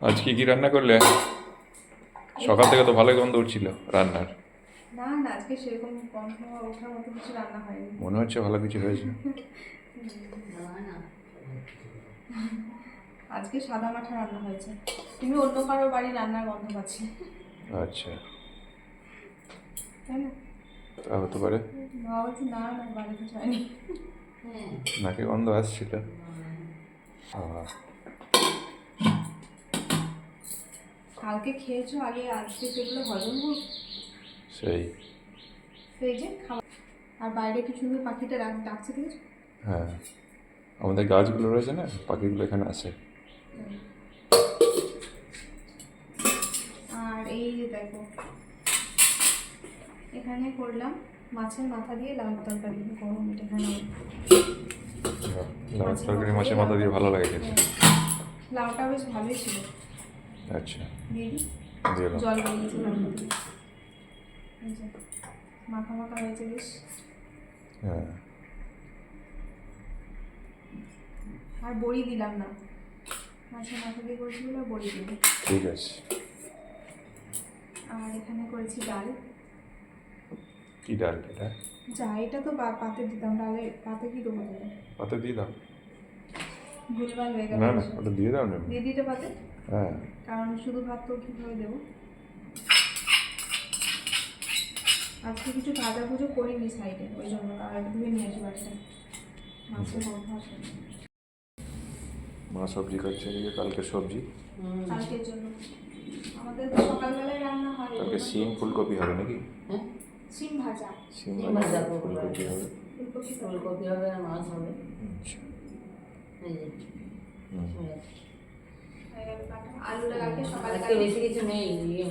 আজকে কি রান্না করলে? সকাল থেকে তো ভালোই গন্ধ উঠছিল রান্নার। না না আজকে সেরকম গন্ধ ওঠার মতো কিছু রান্না হয়নি। মনে হচ্ছে ভালো কিছু হয়েছে। আজকে সাদা মাঠা রান্না হয়েছে। তুমি অন্য কারও বাড়ি রান্নার গন্ধ পাচ্ছি। আচ্ছা। তাই না? তা হতে পারে। বাবা বলছে না না বাড়ি কিছু হয়নি নাকে গন্ধ আসছিল। আহ, কালকে খেয়েছো? আগে আজকে সেগুলো হজম হোক। সেই। সেই যে খাবার। আর বাইরে কি সুন্দর পাখিটা ডাক ডাকছে দেখেছ হ্যাঁ। আমাদের গাছগুলো রয়েছে না? পাখিগুলো এখানে আসে আর এই যে দেখো এখানে করলাম মাছের মাথা দিয়ে লাউ তরকারি গরম এটা এখানে লাউ তরকারি মাছের মাথা দিয়ে ভালো লাগে খেতে। লাউটা বেশ ভালোই ছিল। আচ্ছা। জল বেরিয়েছে মাখা মাখা হয়েছে বেশ। হ্যাঁ। আর বড়ি দিলাম না। মাছের মাথা দিয়ে করেছি বলে বড়ি দিলাম। ঠিক আছে। আর এখানে করেছি ডাল। কি ডাল এটা? যা এটা তো পাতে দিতাম। ডালে পাতে কি দেবো পাতে দিয়ে দাও। ভুলভাল হয়ে গেল। না না ওটা দিয়ে দাও না। দিয়ে দিতে পাতে? হ্যাঁ। কারণ শুধু ভাত তো কীভাবে দেবো? আজকে কিছু ভাজা ভুজো করিনি সাইডে ওই জন্য আর ধুয়ে নিয়ে আসি বাড়িতে। আসে মা সবজি কাটছে এদিকে কালকে সবজি। কালকের জন্য। আমাদের তো সকালবেলায় রান্না হয় কালকে সিম ফুলকপি হবে নাকি? সিম ভাজা। সিম ভাজা ফুলকপি। হবে। ফুলকপি ফুলকপি হবে আর মাছ হবে। আচ্ছা। এই যে, হুম। হয়ে গেল কাটা। আলুটা কালকে সকালে আজকে বেশি কিছু নেই ইয়ে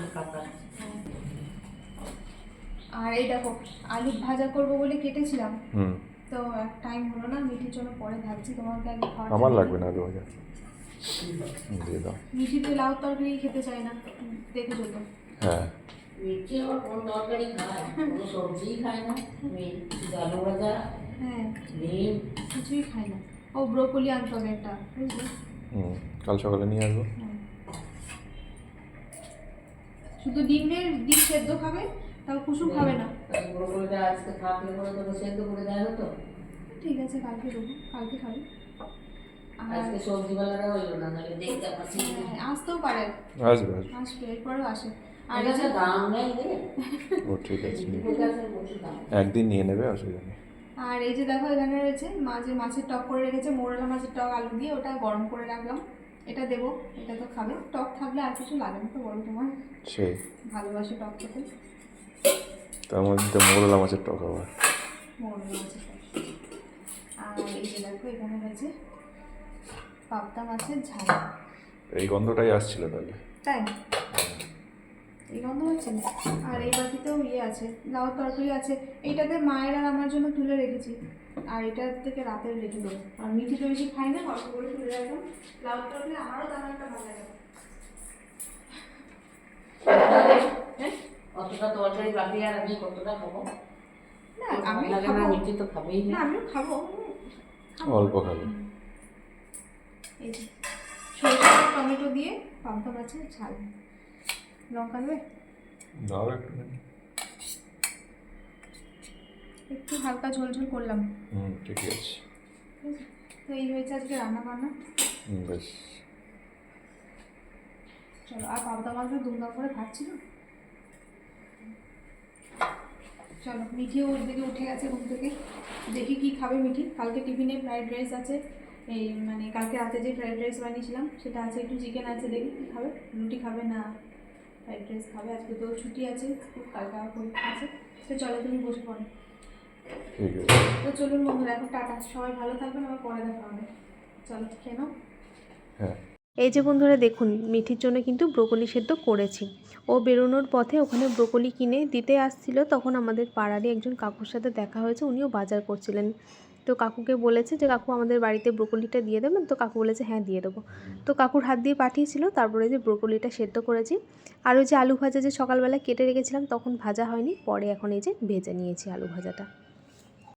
আর এই দেখো আলু ভাজা করব বলে কেটেছিলাম। হুম। তো টাইম হলো না মিঠির জন্য পরে ভাবছি তোমাকে আগে খাওয়া আমার লাগবে না আলু ভাজা। দিয়ে দাও। মিঠি তো লাউ তরকারি খেতে চায় না দেখেছ তো হ্যাঁ। মিষ্টি আবার কোন তরকারি খায়? কোনো সবজিই খায় না। আলু ভাজা হ্যাঁ। কিছুই খায় না। ও ব্রোকলি আনতে হবে একটা কাল সকালে নিয়ে আসব হ্যাঁ। শুধু ডিমের ডিম সেদ্ধ খাবে তাও কুসু খাবে না। আজকে থাকলে পরে তোকে সেদ্ধ করে দেওয়া হতো ঠিক আছে কালকে দেবো কালকে খাবে। আর আজকে সবজিওয়ালারা হইল না নাহলে দেখতে পাচ্ছি হ্যাঁ, আসতেও পারে। আসবে আসবে। এরপরেও আসে। আর দাম নেই রে। ও ঠিক আছে। ঠিক আছে দাম। একদিন নিয়ে নেবে অসুবিধা নেই। আর এই যে দেখো এখানে রয়েছে মাঝে মাছের টক করে রেখেছে মোরলা মাছের টক আলু দিয়ে ওটা গরম করে রাখলাম। এটা দেবো এটা তো খাবে। টক থাকলে আর কিছু লাগে না তো বলো তোমার। সেই ভালোবাসে টক খেতে। তার মধ্যে মোরলা মাছের টক আবার। মোরলা মাছের টক। আর এই যে দেখো এখানে রয়েছে পাবদা মাছের ঝাল। এই গন্ধটাই আসছিল তাহলে। তাই? এই গন্ধ হচ্ছে না? আর এই বাটিতেও ইয়ে আছে লাউ তরকারি আছে। এইটাতে মায়ের আর আমার জন্য তুলে রেখেছি। আর এটার থেকে রাতের রেখে দেবো আর মিঠি তো বেশি খাই না অল্প করে তুলে রাখলাম। লাউ তরকারি আমারও তেমন একটা ভালো লাগে। হ্যাঁ? অতটা তরকারি বাকি আর আমি কতটা খাব? না আমি লাগে খাব। না তো খাবেই না। না আমিও খাব। অল্প খাবে। এই যে সরষে টমেটো দিয়ে পাবদা মাছের ঝাল। লঙ্কা দেবে? দাও একটু একটু হালকা ঝোল ঝোল করলাম। হুম ঠিক আছে। তো এই হয়েছে আজকে রান্না বান্না। হুম, বেশ। চলো আর পাবদা মাছটা দুমদাম করে খাচ্ছি না চলো মিঠিও ওর দিকে উঠে গেছে ঘুম থেকে। দেখি কি খাবে মিঠি। কালকে টিফিনে ফ্রাইড রাইস আছে। এই মানে কালকে রাতে যে ফ্রাইড রাইস বানিয়েছিলাম সেটা আছে একটু চিকেন আছে দেখি কি খাবে। রুটি খাবে না ফ্রাইড রাইস খাবে। আজকে তো ছুটি আছে খুব কালকে আবার পরীক্ষা আছে। তো চলো তুমি বসে পড়ো। তো চলুন বন্ধুরা এখন টাটা। সবাই ভালো থাকবেন আবার পরে দেখা হবে। চলো খেয়ে নাও। হ্যাঁ। এই যে বন্ধুরা দেখুন মিঠির জন্য কিন্তু ব্রোকলি সেদ্ধ করেছি। ও বেরোনোর পথে ওখানে ব্রোকলি কিনে দিতে আসছিল। তখন আমাদের পাড়ারই একজন কাকুর সাথে দেখা হয়েছে। উনিও বাজার করছিলেন। তো কাকুকে বলেছে যে কাকু আমাদের বাড়িতে ব্রোকলিটা দিয়ে দেবেন? তো কাকু বলেছে হ্যাঁ দিয়ে দেবো। তো কাকুর হাত দিয়ে পাঠিয়েছিল। তারপরে যে ব্রোকলিটা সেদ্ধ করেছি। আর ওই যে আলু ভাজা যে সকালবেলা কেটে রেখেছিলাম তখন ভাজা হয়নি। পরে এখন এই যে ভেজে নিয়েছি আলু ভাজাটা।